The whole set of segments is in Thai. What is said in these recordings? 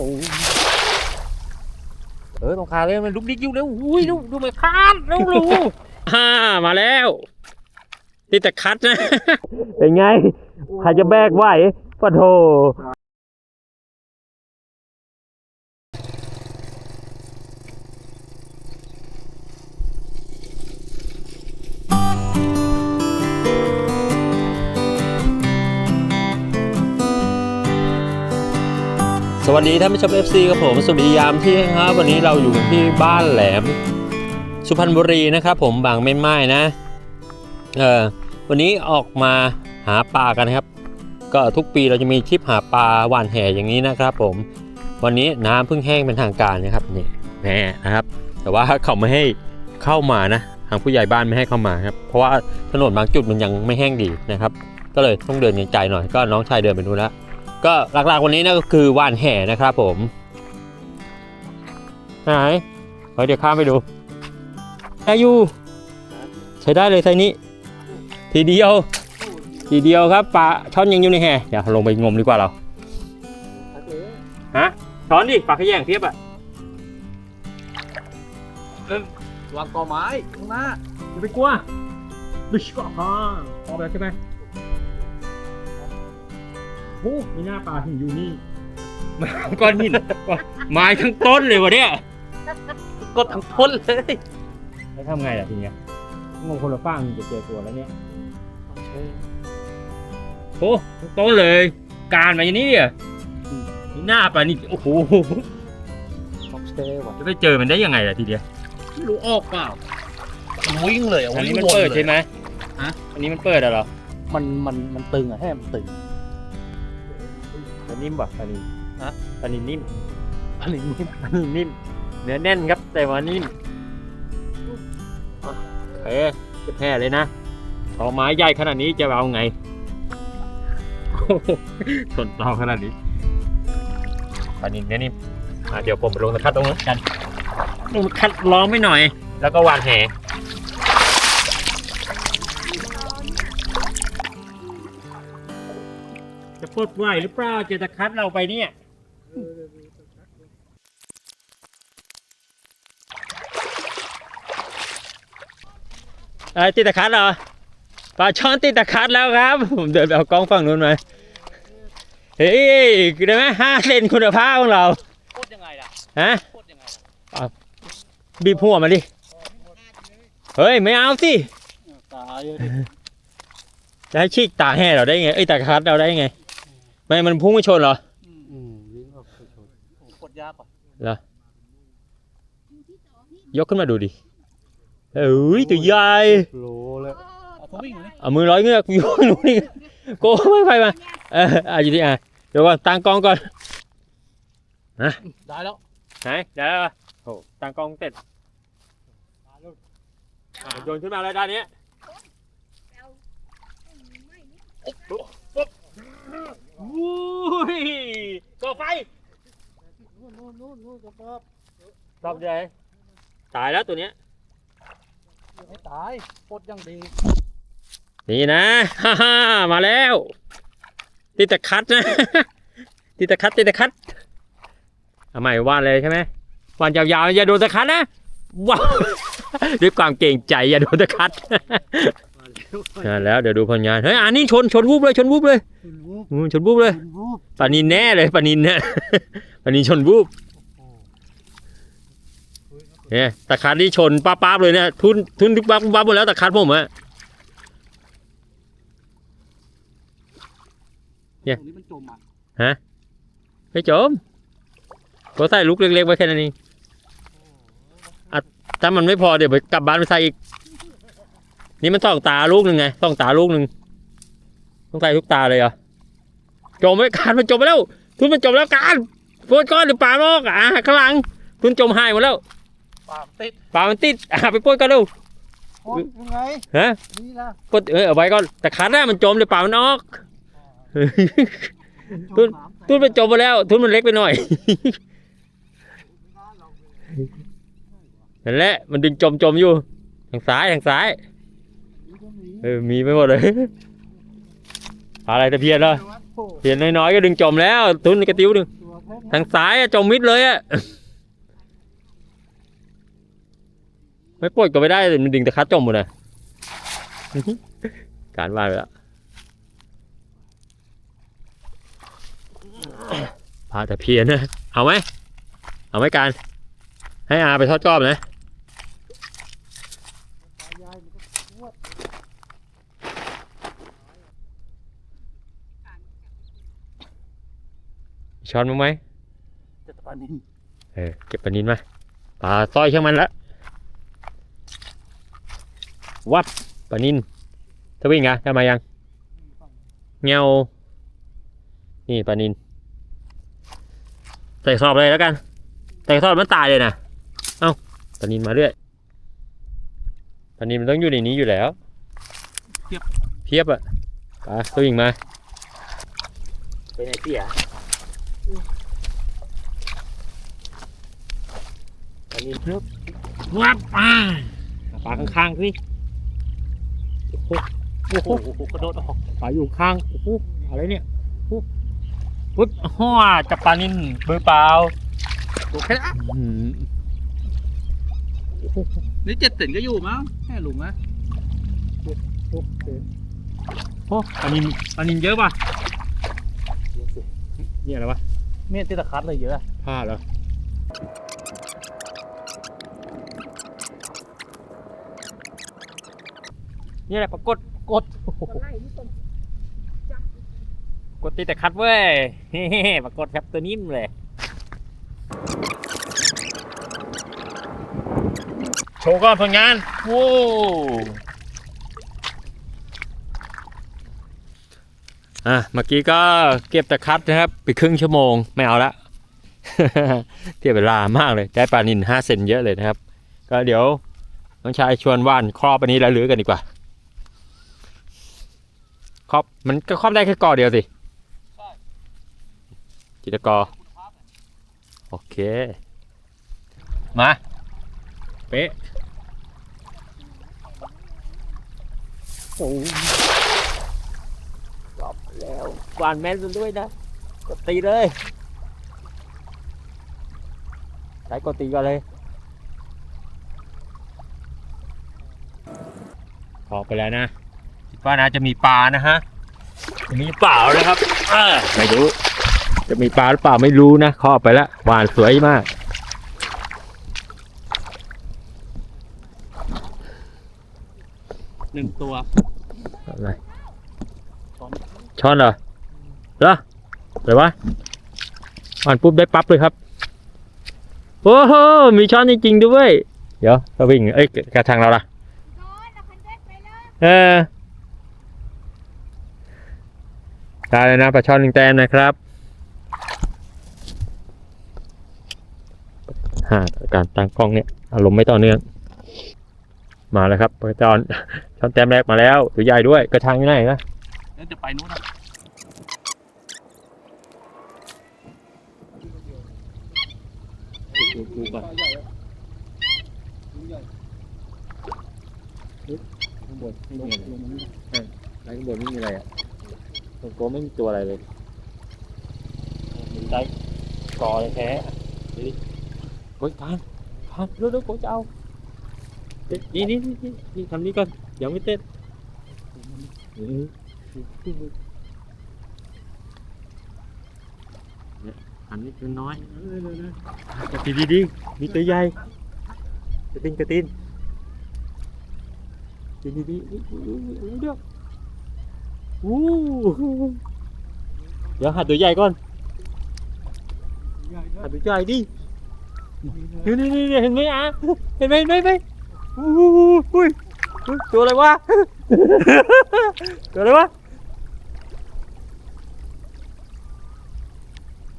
อ้เออตรงขาเลยมันลุกดิ๊กยุ่งแล้วอุ้ยดูดูมันคาดแล้วรูฮ่ามาแล้วนี่แต่คัดนะ เป็นไงใครจะแบกไหวปะโถ สวัสดีท่านผู้ชม FC ครับผมสวัสดียามที่ครับวันนี้เราอยู่กันที่บ้านแหลม สุพรรณบุรีนะครับ ผมบางเม่ไม้นะเออวันนี้ออกมาหาปลากันนะครับ ก็ทุกปีเราจะมีทริปหาปลาหวานแห่อย่างนี้นะครับ ผมวันนี้น้ำเพิ่งแห้งเป็นทางการนะครับนี่แน่นะครับ แต่ว่าเขาไม่ให้เข้ามานะทางผู้ใหญ่บ้านไม่ให้เข้ามาครับเพราะว่าถนนบางจุดมันยังไม่แห้งดีนะครับ ก็เลยต้องเดินไกลๆหน่อยก็น้องชายเดินไปดูแล้ว ก็หลักๆวันนี้นะก็คือว่านแห่นะครับผมไหนเฮ้ยเดี๋ยวข้ามไปดูได้อยู่ใช้ได้เลยไซส์นี้ ทีเดียว ทีเดียวครับปลาช้อนยังอยู่ในแห่เดี๋ยวลงไปงมดีกว่าเราฮะช้อนดิปลาขยงเพียบอะวางกอไม้ข้างหน้าอย่าไปกลัวดึชก็พอพอไปแล้วใช่ไหม โอ้มีหน้าปลาหินอยู่นี่มาเอาก้อนหินไม้ทั้งต้นเลยวะเนี่ยกดทั้งต้นเลยแล้วทำไงล่ะทีเนี้ยงงคนละฝั่งจะเจอตัวแล้วเนี่ยโอ้ทั้งต้นเลย การมาอย่างนี้เนี่ยนี่หน้าปลานี่โอ้โหฟ็อกสเตย์ว่ะจะไปเจอมันได้ยังไงล่ะทีเดียวไม่รู้ออกเปล่ามันวิ่งเลยอะอันนี้วิ่งมันวนเปิดลยใช่ไหมฮะอันนี้มันเปิดอะเหรอมันมันมันตึงอะแค่มันตึงปลา นิ่มป่ะปลานิ่มฮะ ปลานิ่มนิ่มอันนี้นี่ปลานิ่มนิ่ม เนื้อแน่นครับ แต่ว่านิ่มโอเคจะแพ้เลยนะเอาไม้ใหญ่ขนาดนี้จะเอาไงโอ้โหส่วนเราขนาดนี้ปลานิ่มเนื้อนิ่มอะเดี๋ยวผมไปลงตะคัดตรงนั้นกันลงตะคัดล้อมไม่หน่อย แล้วก็วานแห ปลดไหวหรือเปล่าเจอตะคัดเราไปเนี่ยอะไรติดตะคัดเหรอปลาช่อนติดตะคัดแล้วครับ ผมเดินไปเอากล้องฝั่งนู้นมาเฮ้ยได้ไหมห้าเซนคุณภาพของเราโคตรยังไงล่ะฮะโคตรยังไงล่ะบีบหัวมาดิเฮ้ยไม่เอาสิตายเลยจะให้ฉีกตาแห่เราได้ไงเอ้ยตาคัดเราได้ไง ไม่มันพุ่งไม่ชนเหรออืมวิ่งออกไปชนโอ้โคตรยากว่ะยกขึ้นมาดูดิเอ้ยตัวใหญ่โลเลยเอาเขาวิ่งเลยเอามือร้อยเงือกอยู่หนูนี่โก้ไม่ไปมาเอออะอยู่ที่อะเดี๋ยวก่อนตั้งกล้องก่อนได้แล้วไหนเดี๋ยวโอ้ตั้งกล้องเสร็จอะโยนขึ้นมาแล้วด้านนี้ วุ้ยก่อไฟนู่นนู่นนู่นนู่นจะครับตอบใหญ่ตายแล้วตัวเนี้ยให้ตายโคตรยังดี นี่นะฮ่าฮ่ามาแล้วติดตะคัดนะ ติดตะคัดติดตะคัดเอาใหม่วาดเลยใช่ไหมวาดยาวๆอย่าโดนตะคัดนะว้าวด้วยความเก่งใจอย่าโดนตะคัด อ่าแล้วเดี๋ยวดูผลงานเฮ้ยอันนี้ชนชนวูบเลยชนวูบเลยรูปอืมชนวูบเลยรูปปานินแน่เลยปานินเนี่ยปานินชนวูบเนี่ยตะคัดนี่ชนป้าป้าบๆเลยเนี่ยทุนทุนทุกป้าป้าบหมดแล้วตะคัดผมอะเนี่ยตรงนี้มันจมอะไม่จมก็ใส่ลูกเล็กๆไว้แค่นั้นเองอะถ้ามันไม่พอเดี๋ยวไปกลับบ้านไปใส่อีก นี่มันสองตาลูกหนึ่งไงสองตาลูกหนึ่งต้องใส่ทุกตาเลยเหรอจมไหมการมันจมไปแล้วทุนมันจมแล้วการโฟนก้อนหรือปลาลอกอะข้างหลังทุนจมหายหมดแล้วปามติดปลามันติดอะไปปล้นกันเร็วโคตรยังไงฮะนี่นะปล้นเออเอาไว้ก่อนแต่ขาหน้ามันจมเดี๋ยวปลามันออกจมทุนมันจมไปแล้ว ทุนมันเล็กไปหน่อยนั่นแหละมันดึงจมจมอยู่ทางซ้ายทางซ้าย เออมีไปหมดเลยอะไรตะเพียนเหรอโอ้เพียนน้อยๆก็ดึงจมแล้ว ทุนกระติ้วหนึงทางซ้ายอะจมมิดเลยอะไม่ปลดก็ไม่ได้มันดึงตะคัดจมหมดเลยการว่าไปแล้วพาแต่เพียนนะเอาไหมเอาไหมการ ให้อาไปทอดกรอบนะ ช้อนมั้างไหมจะตะปานินเออเก็บปลานินมาปลาสร้อยช่างมันละวับปลานินทวิ่งอะได้มายังเงานี่ปลานินใส่สอบเลยแล้วกันใส่สอบมันตายเลยนะเอ้าปลานินมาเรื่อยปลานินมันต้องอยู่ในนี้อยู่แล้ว เพียบอะปลาทวิ่งมาไปไหนเสีย ปลานินครับวับอ่าปลาข้างๆสิโอ้โหโอ้โหโอ้โหกระโดดออกปลาอยู่ข้างโอ้โหอะไรเนี่ยโอ้โหปุ๊บฮ่อจับปลานินมือเปล่าโอเคละอื้อหือนี่เจ็ดเซนก็อยู่มั้งแค่หลุมนะโอ้โหปลานินปลานินเยอะป่ะนี่อะไรวะเมียติดตะคัดเลยเยอะผ้าเหรอ นี่แหละปรากฏกดโอ้โหกดตีแต่คัดเว้ยเฮ้ปรากฏครับตัวนิ่มเลยโชว์ก่อนผลงานโว้อะเมื่อกี้ก็เก็บตะคัดนะครับ ไปครึ่งชั่วโมงไม่เอาละเทียบเวลามากเลยได้ปลานินห้าเซนเยอะเลยนะครับ ก็เดี๋ยวน้องชายชวนว่านครอบอันนี้แล้วลือกันดีกว่า ครอบมันก็ครอบได้แค่กอเดียวสิจิตรกอโอเค มาเป๊ะโอ้กอบแล้ววานแม่นซะด้วยนะกดตีเลยใช้กดตีก่อนเลยขอไปแล้วนะ คิดว่านะจะมีปลานะฮะ มีเปล่านะครับอ่าไม่รู้ จะมีปลาหรือเปล่าไม่รู้นะขอไปแล้วหวานสวยมากหนึ่งตัวอะไรช้อนช้อนเหรอเหรออะไรวะอ่านปุ๊บได้ปั๊บเลยครับ โอ้โห มีช้อนจริงๆด้วย เดี๋ยวเราวิ่ง เอ้ยกระทางเราล่ะ เออ ได้เลยนะปลาช่อนหนึ่งแต้มนะครับหาการตั้งกล้องเนี่ยอารมณ์ไม่ต่อเนื่องมาแล้วครับปลาช่อนช่อนแต้มแรกมาแล้วตัวใหญ่ด้วยกระทางอยู่ไหนนะแล้วจะไปนู้นนะดูดูก่อนข้างบนไม่มีอะไรไรข้างบนไม่มีอะไรอะ ตรงโก้ไม่มีตัวอะไรเลยมีได้กอเลยแท้ดูดิเฮ้ยทานทานเร็วๆโก้จะเอาเฮ้ยนี่นี่นี่นี่นี่ทำนี้ก่อนยังไม่เต้นอืมเนี่ยอันนี้เป็นน้อยเออเร็วๆกระตินดีๆมีตัวใหญ่กระตินกระตินกระตินดีๆอุ๊ยอุ๊ยอุ๊ยอุ๊ย เดี๋ยวอู้เดี๋ยวหาตัวใหญ่ก่อนหาตัวใหญ่ดินี่นี่นี่เห็นไหมอะเห็นไหมเห็นไหมเห็นไหมอู้อุ้ยอุ้ยตัวอะไรวะตัวอะไรวะ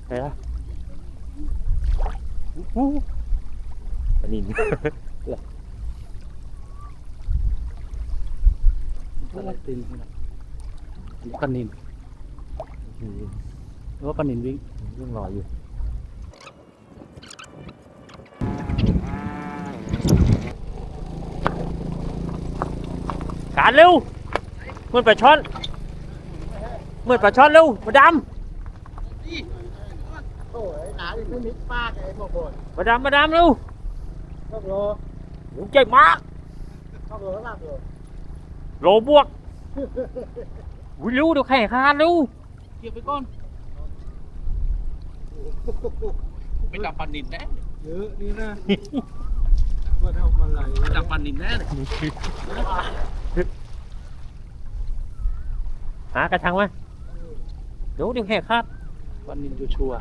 ไหนล่ะอู้ปลานินอะไรตีน ปานินหรือว่าปานินวิ่งยังรออยู่การเร็วเหมือนปลาช่อนเหมือนปลาช่อนเร็วมาดำไอ้หนาอีกไม่มิดปากไอ้พวกโบนมาดามมาดามเร็วพวกโลโอ้เก่งมากพวกโลข้างหลังโลโลบวก วิรู้เดี๋ยวแข่งขาดเร็วเก็บไปก่อนไปจับปันนินแน่เยอะนี่นะว่าทำอะไรไปจับปันนินแน่เลยหากระชังมาเดี๋ยวเดี๋ยวแข่งขาดปันนินชัวร์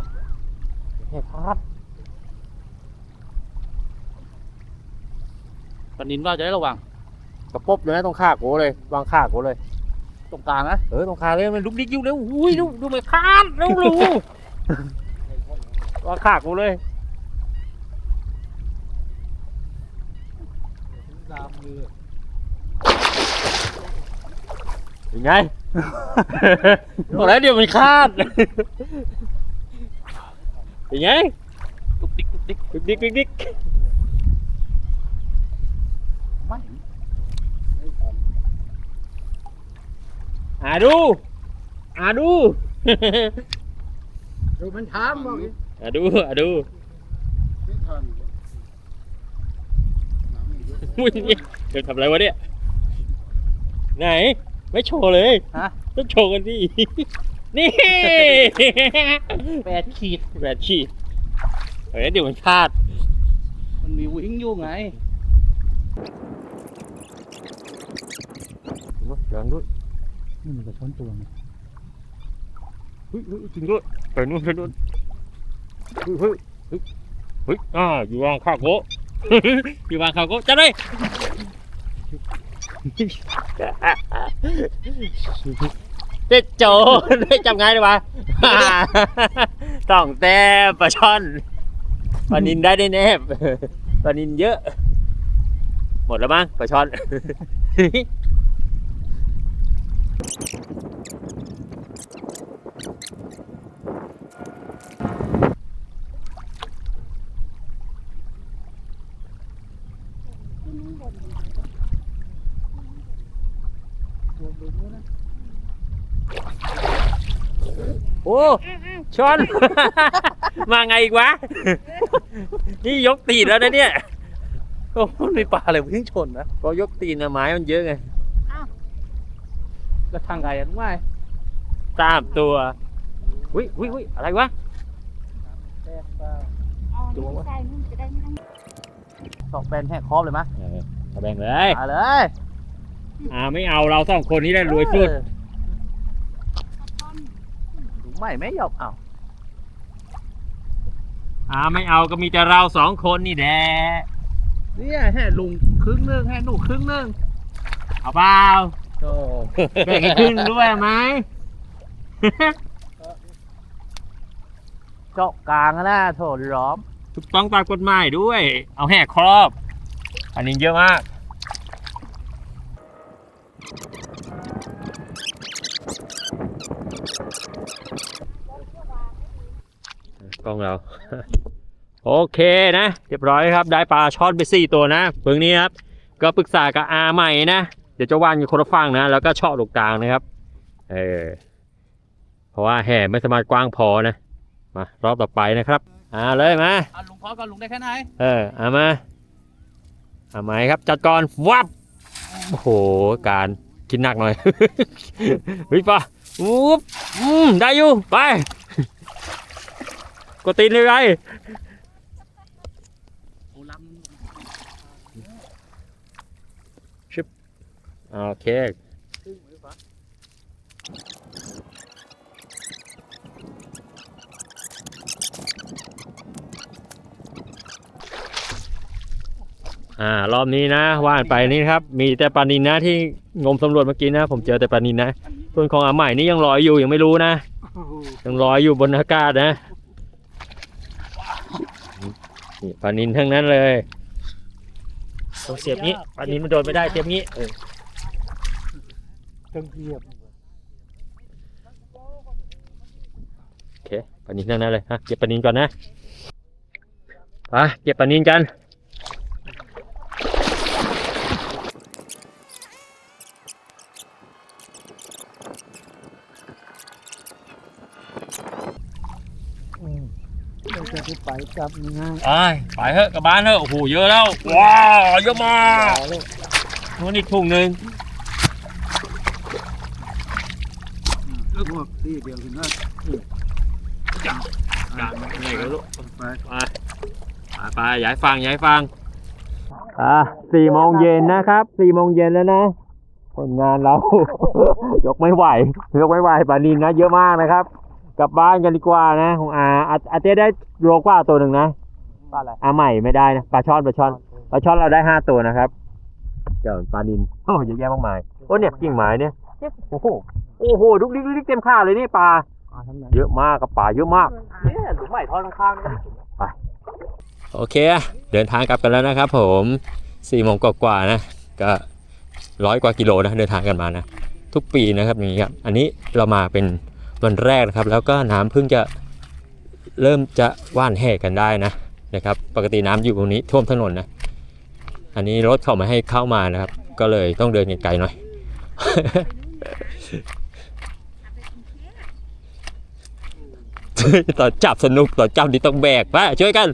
แข่งขาดๆปันนินว่าจะได้ระวังกระปบเลยนะตรงขาโกเลย วางขาโกเลย ตรงกลางนะเออตรงขาเลยมันลุกดิ๊กอยู่เร็วอุ้ยดูดูไม่ขาดเร็วเร็ววางขาโกเลยตามมือยังไงบอกแล้วเดี๋ยวมันคาดยังไงลุกดิ๊กลุกดิ๊กดิ๊กดิ๊กดิ๊กดิ๊กไม่ อ่าดูอ่าดูดูมันถามบอกอีกอ่าดูอ่าดูไม่ทันน้ำอีกเยอะอุ้ยเนี่ยเดี๋ยวทำอะไรวะเนี่ย ไหน ไม่โชว์เลยฮะ ต้องโชว์กันดิ นี่แปดขีด แบดชีเฮ้ยเดี๋ยวมันคาด มันมีวิ่งอยู่ไง ลองด้วย นี่มันกระช้อนตัวไงเฮ้ยเฮ้ยจริงด้วยไปนู่นไปนู่นเฮ้ยเฮ้ยเฮ้ยเฮ้ยอ่าอยู่วางข้าวโกะอยู่วางข้าวโกะจะได้เด็ดโจได้จำไงดีวะต้องแต่ปลาช่อนปลานินได้ได้แนบปลานินเยอะ หมดแล้วมั้งปลาช่อน โอ้ชอน มาไงอีกวะ นี่ยกตีนแล้วนะเนี่ย โอ้มันมีปลาอะไรวิ่งชนนะก็ยกตีนนะไม้มันเยอะไง แล้วทางไงอะทุกไงตามตัวอุ้ยอุ้ยอุ้ยอะไรวะแปดเปล่า อ๋อนี่ไม่ใช่นู่นจะได้ไม่ต้องสองแบนแหกคอบเลยมะเออเอาแบ่งเลยมาเลยอ่าไม่เอาเราสองคนนี้ได้รวยสุดเออลุงไม่ไม่ยอมเอาอ่าไม่เอาก็มีแต่เราสองคนนี่แหละเนี่ยแห่ลุงครึ่งหนึงแห่หนูครึ่งหนึงเอาเปล่า โอ้แบ่งให้ครึ่งด้วยไหม เจาะกลางอะนะโถล้อม ถูกต้องตามกฎหมายด้วย เอาแหกครอบ อันนี้เยอะมาก กล้องเรา โอเคนะ เรียบร้อยครับ ได้ปลาช่อนไปสี่ตัวนะเพิ่งนี้ครับ ก็ปรึกษากับอาใหม่นะ เดี๋ยวจะวางอยู่คนละฝั่งนะ แล้วก็เชาะตรงกลางนะครับ เออ เพราะว่าแห่ไม่สามารถกว้างพอนะ มารอบต่อไปนะครับ อ่าเลยมาอะลุงพอก่อนลุงได้แค่ไหนเออเอามาเอาไหมครับ จัดก่อนวับโอ้โหการกินหนักหน่อยเฮ้ยปะอุ๊บอืมได้อยู่ ไป กดตีนเลยไป โอ้ล โอเคอ่ารอบนี้นะว่านไปนี่ครับ มีแต่ปลานินนะที่งมสำรวจเมื่อกี้นะ ผมเจอแต่ปลานินนะส่วนของอาใหม่นี่ยังลอยอยู่ยังไม่รู้นะยังลอยอยู่บนอากาศนะนี่ปลานินทั้งนั้นเลยต้องเสียบนี้ปลานินมันโดนไม่ได้เสียบนี้ ต้องเหยียบโอเคปลานินทั้งนั้นเลยฮะเก็บปลานินก่อนนะไปเก็บปลานินกันเราจะไปไปจับง่ายไปไปเถอะกลับบ้านเถอะโอ้โหเยอะแล้วว้าวเยอะมากนู่นอีกถุงหนึ่ง แล้วพวกที่ เดียวกันนะการไหนก็ลูกไปไปไปไปย้ายฟังย้ายฟังอะสี่โมงเย็นนะครับสี่โมงเย็นแล้วนะผลงานเรา ยกไม่ไหวยกไม่ไหวปลานินนะเยอะมากนะครับ กลับบ้านกันดีกว่านะของอาอาอาเต้ได้โลกว่าตัวหนึ่งนะปลาอะไรอาใหม่ไม่ได้นะปลาช่อนปลาช่อนปลาช่อนเราได้ห้าตัวนะครับเจ้าปลานินโอ้เยอะแยะมากมายโอ้เนี่ยกิ่งไม้เนี่ยเนี่ยโอ้โห โอ้โหดุกดิกดุกดิกเต็มค่าเลยนี่ปลาปลาทั้งนั้นเยอะมากกับปลาเยอะมากเนี่ยหลุมใหม่ทอดข้างๆกันโอเค เดินทางกลับกันแล้วนะครับ ผมสี่โมงกว่าๆนะก็ร้อยกว่ากิโลนะเดินทางกันมานะทุกปีนะครับอย่างนี้ครับอันนี้เรามาเป็นวันแรกนะครับ แล้วก็น้ำเพิ่งจะเริ่มจะว่านแห่กันได้นะนะครับ ปกติน้ำอยู่ตรงนี้ท่วมถนนนะ อันนี้รถเขาไม่ให้เข้ามานะครับ ก็เลยต้องเดินไกลๆหน่อย ตอจับสนุกตอจับนี่ต้องแบกไปช่วยกัน